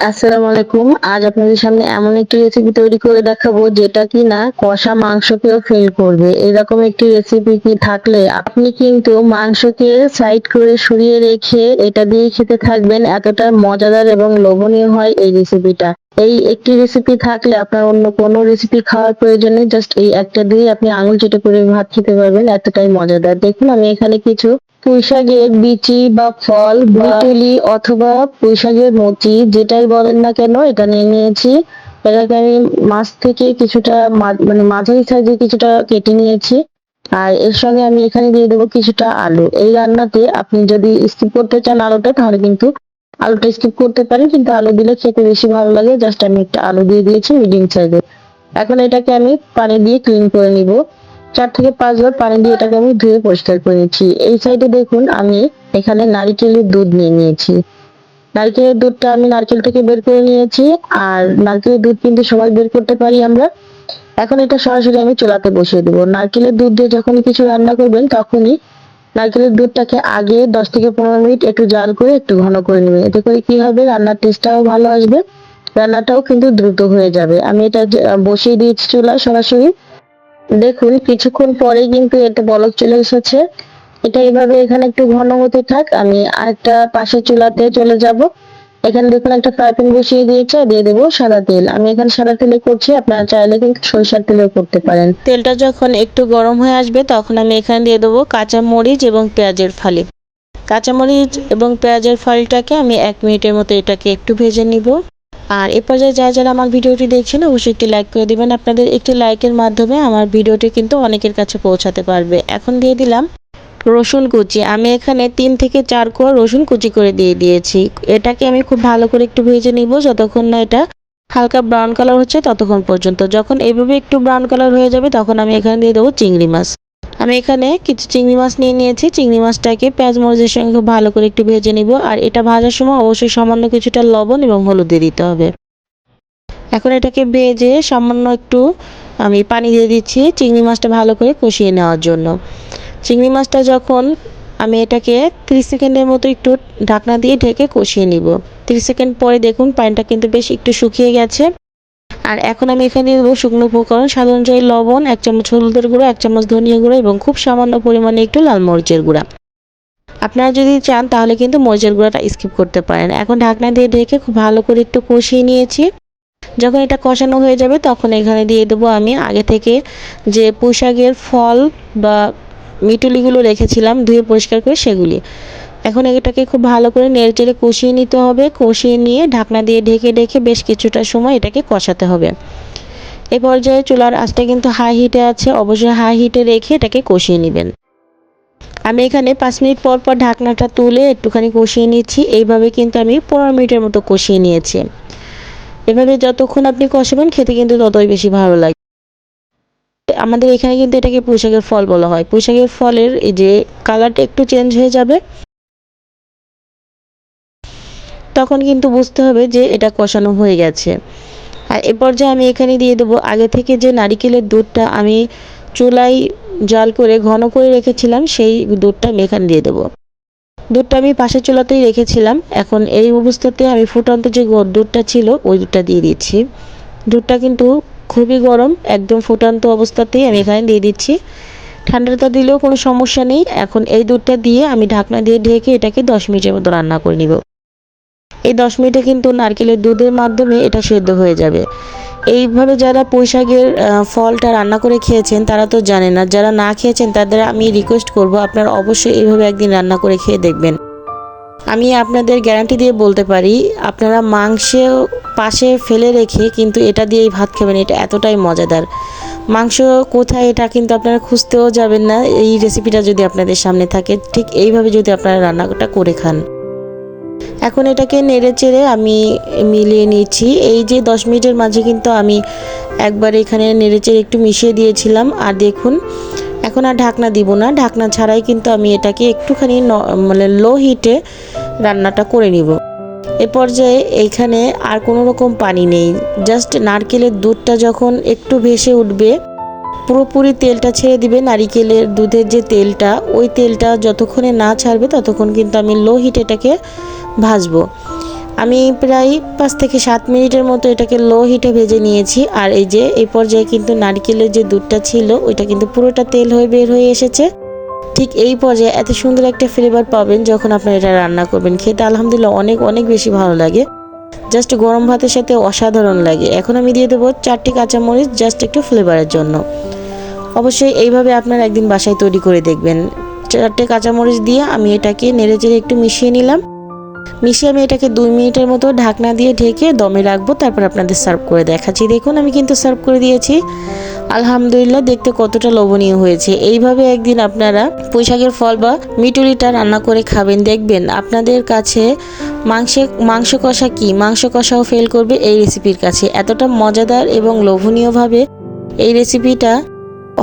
আসসালামু আলাইকুম। আজ আপনাদের সামনে এমন একটি রেসিপি তৈরি করে দেখাবো যেটা কি না কষা মাংসকেও ফেল করবে। এরকম একটি রেসিপি কি থাকলে আপনি কিন্তু মাংসকে সাইড করে সরিয়ে রেখে এটা দিয়ে খেতে থাকবেন। এতটা মজাদার এবং লোভনীয় হয় এই রেসিপিটা এই একটি রেসিপি থাকলে আপনার অন্য কোনো রেসিপি খাওয়ার প্রয়োজন নেই জাস্ট এই একটা দিয়ে আপনি আঙুল চেটে করে ভাত খেতে পারবেন। এতটাই মজাদার। দেখুন, আমি এখানে কিছু পুঁইশাকের বিচি বা ফল বিটুলি অথবা পুঁইশাকের মুচি, যেটাই বলেন না কেন এটা নিয়ে নিয়েছি। এটাকে আমি মাছ থেকে কিছুটা মানে মাঝারি সাইজে কিছুটা কেটে নিয়েছি। আর এর সঙ্গে আমি এখানে দিয়ে দেবো কিছুটা আলু। এই রান্নাতে আপনি যদি স্কিপ করতে চান আলুটা, তাহলে কিন্তু আলুটা স্কিপ করতে পারেন, কিন্তু আলু দিলে খেতে বেশি ভালো লাগে। জাস্ট আমি একটা আলু দিয়ে দিয়েছি মিডিয়াম সাইজে এখন এটাকে আমি পানি দিয়ে ক্লিন করে নিব। চার থেকে পাঁচবার পানি দিয়ে এটাকে আমি ধুয়ে পরিষ্কার করে নিচ্ছি। এই সাইডে দেখুন, আমি এখানে নারিকেলের দুধ নিয়ে নিয়েছি। নারকেলের দুধটা আমি নারকেল থেকে বের করে নিয়েছি, আর নারকেলের দুধ কিন্তু সবাই বের করতে পারি আমরা। এখন এটা সরাসরি আমি চুলাতে বসিয়ে দেবো। নারকেলের দুধ দিয়ে যখন কিছু রান্না করবেন, তখনই নারকেলের দুধটাকে আগে দশ থেকে পনেরো মিনিট একটু জাল করে একটু ঘন করে নেবেন। এতে করে কি হবে? রান্নার টেস্টটাও ভালো আসবে। রান্নাটাও কিন্তু দ্রুত হয়ে যাবে। আমি এটা বসিয়ে দিয়েছি চুলায় সরাসরি। দেখুন, কিছুক্ষণ পরে কিন্তু এটা বলক চলে এসেছে। এটা এভাবে এখানে একটু ঘন হতে থাক, আমি আরেকটা পাশের চুলাতে চলে যাব। এখানে দেখুন, একটা ফ্রাই প্যান বসিয়ে দিয়েছে, দিয়ে দেবো সাদা তেল। আমি এখানে সাদা তেলে করছি, আপনারা চাইলে কিন্তু সরিষার তেলেও করতে পারেন। তেলটা যখন একটু গরম হয়ে আসবে, তখন আমি এখানে দিয়ে দেবো কাঁচা মরিচ এবং পেঁয়াজের ফালি। কাঁচামরিচ এবং পেঁয়াজের ফালিটাকে আমি এক মিনিটের মতো এটাকে একটু ভেজে নিব। আর এ পর্যায়ে যারা যারা আমার ভিডিওটি দেখছেন, অবশ্যই একটি লাইক করে দিবেন। আপনাদের একটি লাইকের মাধ্যমে আমার ভিডিওটি কিন্তু অনেকের কাছে পৌঁছাতে পারবে। এখন দিয়ে দিলাম রসুন কুচি। আমি এখানে তিন থেকে চার কোয়া রসুন কুচি করে দিয়ে দিয়েছি। এটাকে আমি খুব ভালো করে একটু ভেজে নিব। যতক্ষণ না এটা হালকা ব্রাউন কালার হচ্ছে, ততক্ষণ পর্যন্ত। যখন এভাবে একটু ব্রাউন কালার হয়ে যাবে, তখন আমি এখানে দিয়ে দেবো চিংড়ি মাছ। আমি এখানে কিছু চিংড়ি মাছ নিয়ে নিয়েছি। চিংড়ি মাছটাকে পেঁয়াজ, মরিচের সঙ্গে খুব ভালো করে একটু ভেজে নিব। আর এটা ভাজার সময় অবশ্যই সামান্য কিছুটা লবণ এবং হলুদ দিয়ে দিতে হবে। এখন এটাকে ভেজে সামান্য একটু আমি পানি দিয়ে দিচ্ছি চিংড়ি মাছটা ভালো করে কষিয়ে নেওয়ার জন্য। চিংড়ি মাছটা যখন আমি এটাকে 30 সেকেন্ডের মতো একটু ঢাকনা দিয়ে ঢেকে কষিয়ে নিব। 30 সেকেন্ড পরে দেখুন পানিটা কিন্তু বেশ একটু শুকিয়ে গেছে। আর এখন আমি এখানে দিয়ে দেবো শুকনো উপকরণ, স্বাদ অনুযায়ী লবণ, এক চামচ হলুদের গুঁড়ো, এক চামচ ধনিয়া গুঁড়ো এবং খুব সামান্য পরিমাণে একটু লাল মরিচের গুঁড়া। আপনারা যদি চান তাহলে কিন্তু মরিচের গুঁড়াটা স্কিপ করতে পারেন। এখন ঢাকনা দিয়ে ঢেকে খুব ভালো করে একটু কষিয়ে নিয়েছি। যখন এটা কষানো হয়ে যাবে তখন এখানে দিয়ে দেবো আমি আগে থেকে যে পুঁইশাকের ফল বা মিটুলিগুলো রেখেছিলাম ধুয়ে পরিষ্কার করে সেগুলি। এখন এটাকে খুব ভালো করে নেড়ে চেড়ে কষিয়ে নিতে হবে। কষিয়ে নিয়ে ঢাকনা দিয়ে ঢেকে ঢেকে বেশ কিছুটা সময় এটাকে কষাতে হবে। এ পর্যায়ে চুলার আঁচটা কিন্তু হাই হিটে আছে, অবশ্যই হাই হিটে রেখে এটাকে কষিয়ে নেবেন। আমি এখানে পাঁচ মিনিট পর পর ঢাকনাটা তুলে একটুখানি কষিয়ে নিচ্ছি। এইভাবে কিন্তু আমি পনেরো মিনিটের মতো কষিয়ে নিয়েছি। এভাবে যতক্ষণ আপনি কষাবেন খেতে কিন্তু ততই বেশি ভালো লাগে। আমাদের এখানে কিন্তু এটাকে পুঁইশাকের ফল বলা হয়। পুঁইশাকের ফলের এই যে কালারটা একটু চেঞ্জ হয়ে যাবে। তখন কিন্তু বুঝতে হবে যে এটা কষানো হয়ে গেছে। আর এ পর্যায়ে আমি এখানে দিয়ে দেবো, আগে থেকে যে নারিকেলের দুধটা আমি চুলাই জাল করে ঘন করে রেখেছিলাম, সেই দুধটা আমি এখানে দিয়ে দেবো। দুধটা আমি পাশের চুলাতেই রেখেছিলাম। এখন এই অবস্থাতে আমি ফুটন্ত যে দুধটা ছিল, ওই দুধটা দিয়ে দিচ্ছি। দুধটা কিন্তু খুবই গরম, একদম ফুটন্ত অবস্থাতেই আমি এখানে দিয়ে দিচ্ছি। ঠান্ডাটা দিলেও কোনো সমস্যা নেই। এখন এই দুধটা দিয়ে আমি ঢাকনা দিয়ে ঢেকে এটাকে দশ মিনিটের মতো রান্না করে নিব। এই দশ মিনিটে কিন্তু নারকেলের দুধের মাধ্যমে এটা সেদ্ধ হয়ে যাবে। এইভাবে যারা পুঁইশাকের ফলটা রান্না করে খেয়েছেন, তারা তো জানে না। যারা না খেয়েছেন, তাদের আমি রিকোয়েস্ট করব, আপনারা অবশ্যই এইভাবে একদিন রান্না করে খেয়ে দেখবেন। আমি আপনাদের গ্যারান্টি দিয়ে বলতে পারি, আপনারা মাংসেও পাশে ফেলে রেখে কিন্তু এটা দিয়েই ভাত খাবেন, এটা এতটাই মজাদার। মাংস কোথায়, এটা কিন্তু আপনারা খুঁজতেও যাবেন না। এই রেসিপিটা যদি আপনাদের সামনে থাকে, ঠিক এইভাবে যদি আপনারা রান্নাটা করে খান। এখন এটাকে নেড়ে চেড়ে আমি মিলিয়ে নিয়েছি। এই যে দশ মিনিটের মাঝে কিন্তু আমি একবার এখানে নেড়ে চেড়ে একটু মিশিয়ে দিয়েছিলাম। আর দেখুন, এখন আর ঢাকনা দিব না। ঢাকনা ছাড়াই কিন্তু আমি এটাকে একটুখানি মানে লো হিটে রান্নাটা করে নিব। এ পর্যায়ে এইখানে আর কোনো রকম পানি নেই। জাস্ট নারকেলের দুধটা যখন একটু ভেসে উঠবে পুরোপুরি তেলটা ছেড়ে দিবে, নারিকেলের দুধের যে তেলটা, ওই তেলটা যতক্ষণে না ছাড়বে ততক্ষণ কিন্তু আমি লো হিট এটাকে ভাজবো। আমি প্রায় পাঁচ থেকে সাত মিনিটের মতো এটাকে লো হিটে ভেজে নিয়েছি, আর এই যে এই পর্যায়ে কিন্তু নারকেলের যে দুধটা ছিল, ওইটা কিন্তু পুরোটা তেল হয়ে বের হয়ে এসেছে। ঠিক এই পর্যায়ে এত সুন্দর একটা ফ্লেভার পাবেন যখন আপনারা এটা রান্না করবেন। খেতে আলহামদুলিল্লাহ অনেক অনেক বেশি ভালো লাগে। জাস্ট গরম ভাতের সাথে অসাধারণ লাগে। এখন আমি দিয়ে দেবো চারটি কাঁচামরিচ, জাস্ট একটু ফ্লেভারের জন্য। অবশ্যই এইভাবে আপনারা একদিন বাসায় তৈরি করে দেখবেন। চারটে কাঁচামরিচ দিয়ে আমি এটাকে নেড়ে চেড়ে একটু মিশিয়ে নিলাম। মিশিয়ে আমি এটাকে দুই মিনিটের মতো ঢাকনা দিয়ে ঢেকে দমে রাখব, তারপর আপনাদের সার্ভ করে দেখাচ্ছি। দেখুন, আমি কিন্তু সার্ভ করে দিয়েছি। আলহামদুলিল্লাহ, দেখতে কতটা লোভনীয় হয়েছে। এইভাবে একদিন আপনারা পুঁইশাকের ফল বা মিটুরিটা রান্না করে খাবেন, দেখবেন আপনাদের কাছে মাংসে, মাংস কষা কি? মাংস কষাও ফেল করবে এই রেসিপির কাছে। এতটা মজাদার এবং লোভনীয়ভাবে এই রেসিপিটা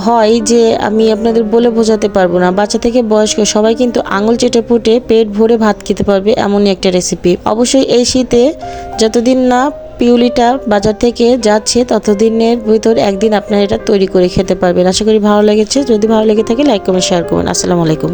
হয় যে আমি আপনাদের বলে বোঝাতে পারব না। বাচ্চা থেকে বয়স্ক সবাই কিন্তু আঙুল চেটে ফুটে পেট ভরে ভাত খেতে পারবে এমনই একটা রেসিপি অবশ্যই এই শীতে যতদিন না পিউলিটা বাজার থেকে যাচ্ছে, ততদিনের ভিতর একদিন আপনারা এটা তৈরি করে খেতে পারবেন। আশা করি ভালো লেগেছে। যদি ভালো লেগে থাকে লাইক কমেন্ট শেয়ার করবেন আসসালামু আলাইকুম।